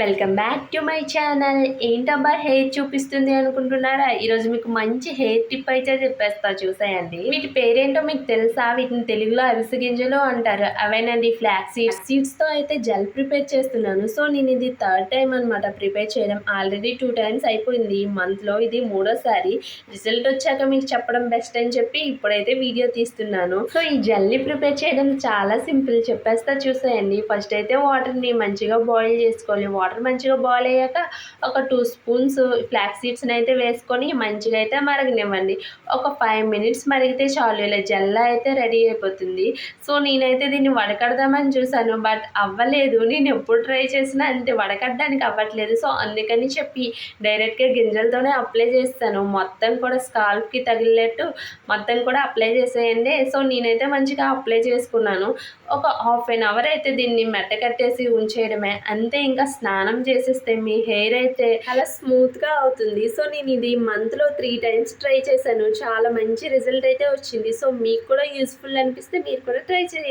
Welcome back to my channel ఏంటబ్బా hair చూపిస్తుంది అనుకుంటున్నారా? ఈరోజు మీకు మంచి హెయిర్ టిప్ అయితే చెప్పేస్తా చూసేయండి. వీటి పేరేంటో మీకు తెలుసా? వీటిని తెలుగులో అవిసె గింజలు అంటారు. అవేనండి ఫ్లాక్ సీడ్స్ సీడ్స్తో అయితే జెల్ ప్రిపేర్ చేస్తున్నాను. సో నేను ఇది థర్డ్ టైం అనమాట ప్రిపేర్ చేయడం. ఆల్రెడీ టూ టైమ్స్ అయిపోయింది. ఈ మంత్లో ఇది మూడోసారి. రిజల్ట్ వచ్చాక మీకు చెప్పడం బెస్ట్ అని చెప్పి ఇప్పుడైతే వీడియో తీస్తున్నాను. సో ఈ జెల్ని ప్రిపేర్ చేయడం చాలా సింపుల్ చెప్పేస్తా చూసేయండి. ఫస్ట్ అయితే వాటర్ని మంచిగా బాయిల్ చేసుకోవాలి. వాటర్ మంచిగా బాయిల్ అయ్యాక ఒక టూ స్పూన్స్ ఫ్లాక్ సీడ్స్ని అయితే వేసుకొని మంచిగా అయితే మరగనివ్వండి. ఒక ఫైవ్ మినిట్స్ మరిగితే చాలు ఇలా జెల్ల అయితే రెడీ అయిపోతుంది. సో నేనైతే దీన్ని వడకడదామని చూసాను బట్ అవ్వలేదు. నేను ఎప్పుడు ట్రై చేసినా అంతే వడకడడానికి అవ్వట్లేదు. సో అందుకని చెప్పి డైరెక్ట్గా గింజలతోనే అప్లై చేస్తాను. మొత్తం కూడా స్కాల్ఫ్కి తగిలేట్టు మొత్తం కూడా అప్లై చేసేయండి. సో నేనైతే మంచిగా అప్లై చేసుకున్నాను. ఒక హాఫ్ అన్ అవర్ అయితే దీన్ని మెట్ట కట్టేసి ఉంచేయడమే. అంతే ఇంకా స్నానం చేసేస్తే మీ హెయిర్ అయితే చాలా స్మూత్గా అవుతుంది. సో నేను ఇది మంత్లో త్రీ టైమ్స్ ట్రై చేశాను. చాలా మంచి రిజల్ట్ అయితే వచ్చింది. సో మీకు కూడా యూస్ఫుల్ అనిపిస్తే మీరు కూడా ట్రై చేయండి.